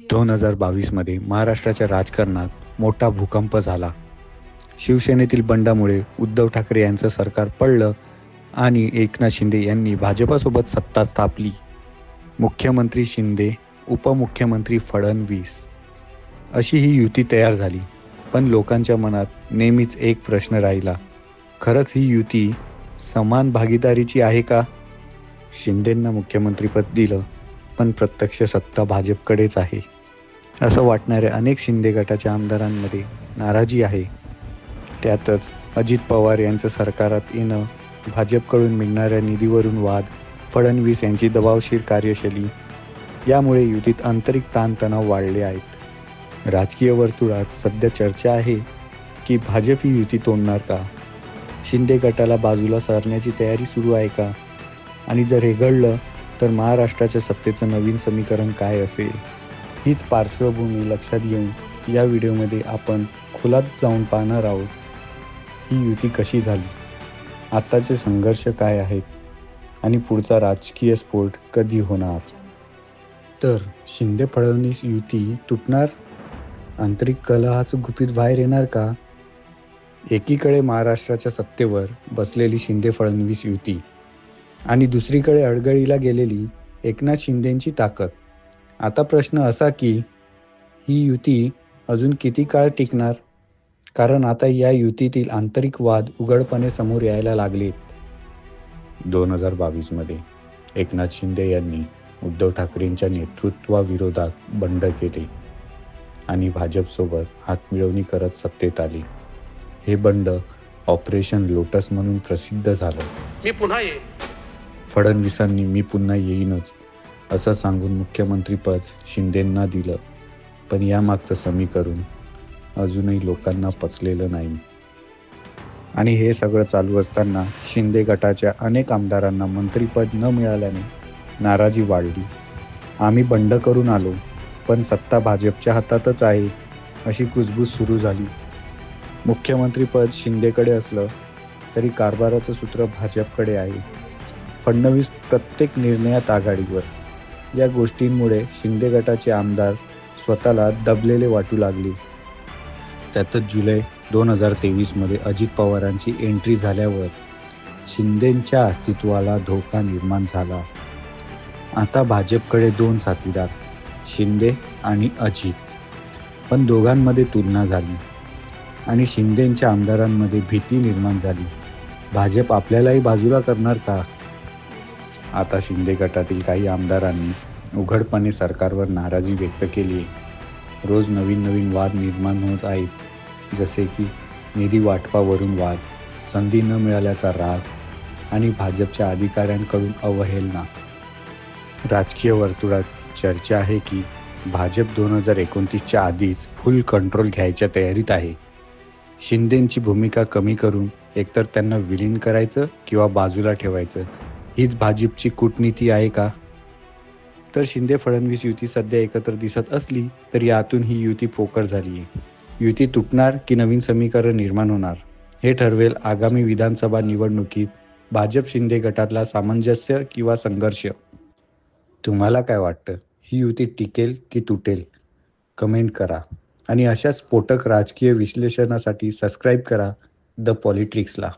दोन हजार बावीसमध्ये महाराष्ट्राच्या राजकारणात मोठा भूकंप झाला. शिवसेनेतील बंडामुळे उद्धव ठाकरे यांचं सरकार पडलं आणि एकनाथ शिंदे यांनी भाजपासोबत सत्ता स्थापली. मुख्यमंत्री शिंदे उपमुख्यमंत्री फडणवीस अशी ही युती तयार झाली. पण लोकांच्या मनात नेहमीच एक प्रश्न राहिला खरंच ही युती समान भागीदारीची आहे का? शिंदेंना मुख्यमंत्रीपद दिलं. पण प्रत्यक्ष सत्ता भाजपकडेच आहे. असं वाटणाऱ्या अनेक शिंदे गटाच्या आमदारांमध्ये नाराजी आहे. त्यातच अजित पवार यांचं सरकारात येणं भाजपकडून मिळणाऱ्या निधीवरून वाद फडणवीस यांची दबावशीर कार्यशैली यामुळे युतीत आंतरिक ताणतणाव वाढले आहेत. राजकीय वर्तुळात सध्या चर्चा आहे की भाजप ही युती तोडणार का? शिंदे गटाला बाजूला सारण्याची तयारी सुरू आहे का? आणि जर हे घडलं तर महाराष्ट्राच्या सत्तेचं नवीन समीकरण काय असेल? हीच पार्श्वभूमी लक्षात घेऊन या व्हिडिओमध्ये आपण खोलात जाऊन पाहणार आहोत. ही युती कशी झाली? आत्ताचे संघर्ष काय आहेत? आणि पुढचा राजकीय स्फोट कधी होणार? तर शिंदे फडणवीस युती तुटणार? आंतरिक कलहाचं गुपित बाहेर येणार का? एकीकडे महाराष्ट्राच्या सत्तेवर बसलेली शिंदे फडणवीस युती आणि दुसरीकडे अडगळीला गेलेली एकनाथ शिंदेंची ताकद. आता प्रश्न असा की ही युती अजून किती काळ टिकणार? कारण आता या युतीतील आंतरिक वाद उघडपणे समोर यायला लागलेत. दोन हजार बावीसमध्ये एकनाथ शिंदे यांनी उद्धव ठाकरेंच्या नेतृत्वाविरोधात बंड केले आणि भाजपसोबत हातमिळवणी करत सत्तेत आले. हे बंड ऑपरेशन लोटस म्हणून प्रसिद्ध झालं. मी पुन्हा येईन. फडणवीसांनी मी पुन्हा येईनच असं सांगून मुख्यमंत्रीपद शिंदेंना दिलं. पण यामागचं समीकरण अजूनही लोकांना पचलेलं नाही. आणि हे सगळं चालू असताना शिंदे गटाच्या अनेक आमदारांना मंत्रीपद न मिळाल्याने नाराजी वाढली. आम्ही बंड करून आलो पण सत्ता भाजपच्या हातातच आहे अशी कुजबूज सुरू झाली. मुख्यमंत्रीपद शिंदेकडे असलं तरी कारभाराचं सूत्र भाजपकडे आहे. फडणवीस प्रत्येक निर्णयात आघाडीवर. या गोष्टींमुळे शिंदे गटाचे आमदार स्वतःला दबलेले वाटू लागले. त्यातच जुलै दोन हजार तेवीसमध्ये अजित पवारांची एंट्री झाल्यावर शिंदेंच्या अस्तित्वाला धोका निर्माण झाला. आता भाजपकडे दोन साथीदार शिंदे आणि अजित पण दोघांमध्ये तुलना झाली आणि शिंदेंच्या आमदारांमध्ये भीती निर्माण झाली. भाजप आपल्यालाही बाजूला करणार का? आता शिंदे गटातील काही आमदारांनी उघडपणे सरकारवर नाराजी व्यक्त केली आहे. रोज नवीन नवीन वाद निर्माण होत आहेत. जसे की निधी वाटपावरून वाद संधी न मिळाल्याचा राग आणि भाजपच्या अधिकाऱ्यांकडून अवहेलना. राजकीय वर्तुळात चर्चा आहे की भाजप दोन हजार एकोणतीसच्या आधीच फुल कंट्रोल घ्यायच्या तयारीत आहे. शिंदेंची भूमिका कमी करून एकतर त्यांना विलीन करायचं किंवा बाजूला ठेवायचं हीच भाजपची कूटनीती आहे का? तर शिंदे फडणवीस युती सध्या एकत्र दिसत असली तरी यातून ही युती पोकळ झाली आहे युती तुटणार की नवीन समीकरण निर्माण होणार? हे ठरवेल आगामी विधानसभा निवडणुकीत भाजप शिंदे गटातला सामंजस्य किंवा संघर्ष. तुम्हाला काय वाटतं? ही युती टिकेल की तुटेल? कमेंट करा. आणि अशा स्फोटक राजकीय विश्लेषणासाठी सबस्क्राईब करा द पॉलिट्रिक्सला.